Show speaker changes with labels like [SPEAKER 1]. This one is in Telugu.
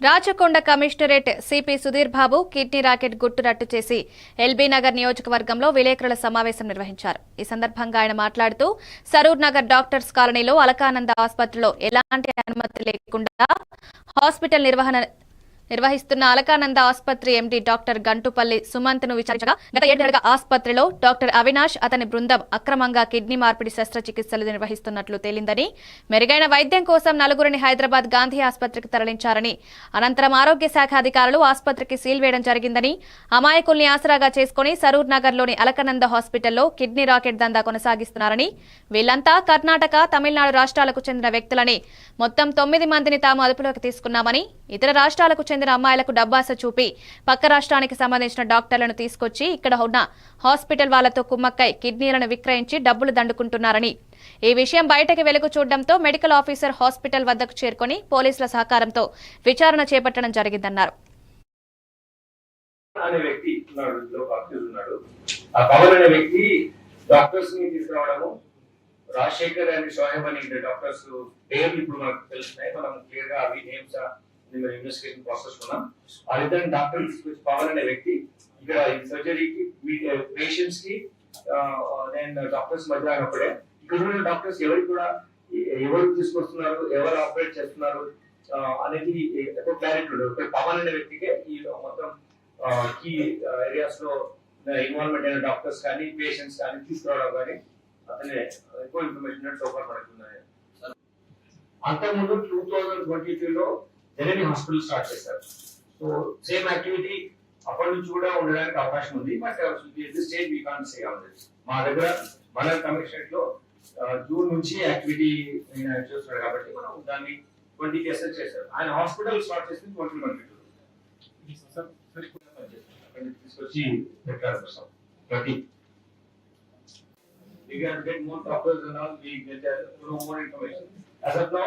[SPEAKER 1] Rachakonda commissionerate CP Sudheer Babu kidney racket గుట్టు రట్టు చేసి ఎల్బీ నగర్ నియోజకవర్గంలో విలేకరుల సమావేశం నిర్వహించారు. ఈ సందర్భంగా ఆయన మాట్లాడుతూ సరూర్ నగర్ డాక్టర్స్ కాలనీలో అలకానంద ఆసుపత్రిలో ఎలాంటి అనుమతి లేకుండా హాస్పిటల్ నిర్వహణ నిర్వహిస్తున్న అలకానంద ఆసుపత్రి ఎండీ డాక్టర్ గంటుపల్లి సుమంత్ను విచారించగా గత ఏడేళ్ళుగా ఆసుపత్రిలో డాక్టర్ అవినాష్ అతని బృందం అక్రమంగా కిడ్నీ మార్పిడి శస్త్రచికిత్సలు నిర్వహిస్తున్నట్లు తేలిందని మెరుగైన వైద్యం కోసం నలుగురిని హైదరాబాద్ గాంధీ ఆసుపత్రికి తరలించారని అనంతరం ఆరోగ్య శాఖ అధికారులు ఆసుపత్రికి సీల్ వేయడం జరిగిందని అమాయకుల్ని ఆసరాగా చేసుకుని సరూర్ నగర్లోని అలకనంద హాస్పిటల్లో కిడ్నీ రాకెట్ దందా కొనసాగిస్తున్నారని వీళ్ళంతా కర్ణాటక తమిళనాడు రాష్ట్రాలకు చెందిన వ్యక్తులని మొత్తం తొమ్మిది మందిని తాము అదుపులోకి తీసుకున్నామని ఇతర రాష్ట్రాలకు చెందిన చెందిన అమ్మాయిలకు డబ్బాస చూపి పక్క రాష్ట్రానికి సంబంధించిన డాక్టర్లను తీసుకొచ్చి ఇక్కడ ఉన్న హాస్పిటల్ వాళ్ళతో కుమ్మక్కై కిడ్నీలను విక్రయించి డబ్బులు దండుకుంటున్నారని. ఈ విషయం బయటకి వెలుగు చూడడంతో మెడికల్ ఆఫీసర్ హాస్పిటల్ వద్దకు చేరుకుని పోలీసుల సహకారంతో విచారణ చేపట్టడం జరిగిందన్నారు.
[SPEAKER 2] అనే వ్యక్తి ఉన్నాడు అక్యూజ్ ఉన్నాడు. ఆ పవన్ అనే వ్యక్తి డాక్టర్స్ని తీసుకురావడము రాజశేఖర్ అండ్ షోహెబ్ అని డాక్టర్స్ పేర్లు ఇప్పుడు మనకు తెలుస్తున్నాయి. మనం క్లియర్గా అవి నేమ్స్ ఇన్వెస్టిగేషన్ ప్రాసెస్ ఉన్నాం ఆ డాక్టర్స్ డాక్టర్ పవన్ అనే వ్యక్తి ఇక్కడ ఈ సర్జరీకి పేషెంట్స్కి నేను డాక్టర్స్ మధ్య అయినప్పుడే ఇక్కడ ఉన్న డాక్టర్స్ ఎవరికి కూడా ఎవరు తీసుకొస్తున్నారు ఎవరు ఆపరేట్ చేస్తున్నారు అనేది ఎక్కువ క్లారిటీ ఉండదు. ఇక్కడ పవన్ అనే వ్యక్తికి ఈ మొత్తం కీ ఏరియాస్లో ఇన్వాల్వ్మెంట్ అయిన డాక్టర్స్ కానీ పేషెంట్స్ కానీ తీసుకురావడం కానీ అతనే ఎక్కువ ఇన్ఫర్మేషన్ సోఫర్ మనకు ఉన్నాయి. అంతకుముందు two thousand twenty three Janani hospital start చేశారు. సో సేమ్ యాక్టివిటీ అప్పటి నుంచి కూడా ఉండడానికి అవకాశం ఉంది. But stage we can say మా దగ్గర మన కమిషనరేట్లో జూన్ నుంచి యాక్టివిటీ చూస్తున్నాడు కాబట్టి మనం దాన్ని ట్వంటీ కేసెస్ చేశారు. ఆయన హాస్పిటల్ స్టార్ట్ చేసింది ట్వంటీ ట్వంటీ టూ తీసుకొచ్చి పెట్టారు ప్రతి We can get more doctors and all, we get uh, more information. As of now,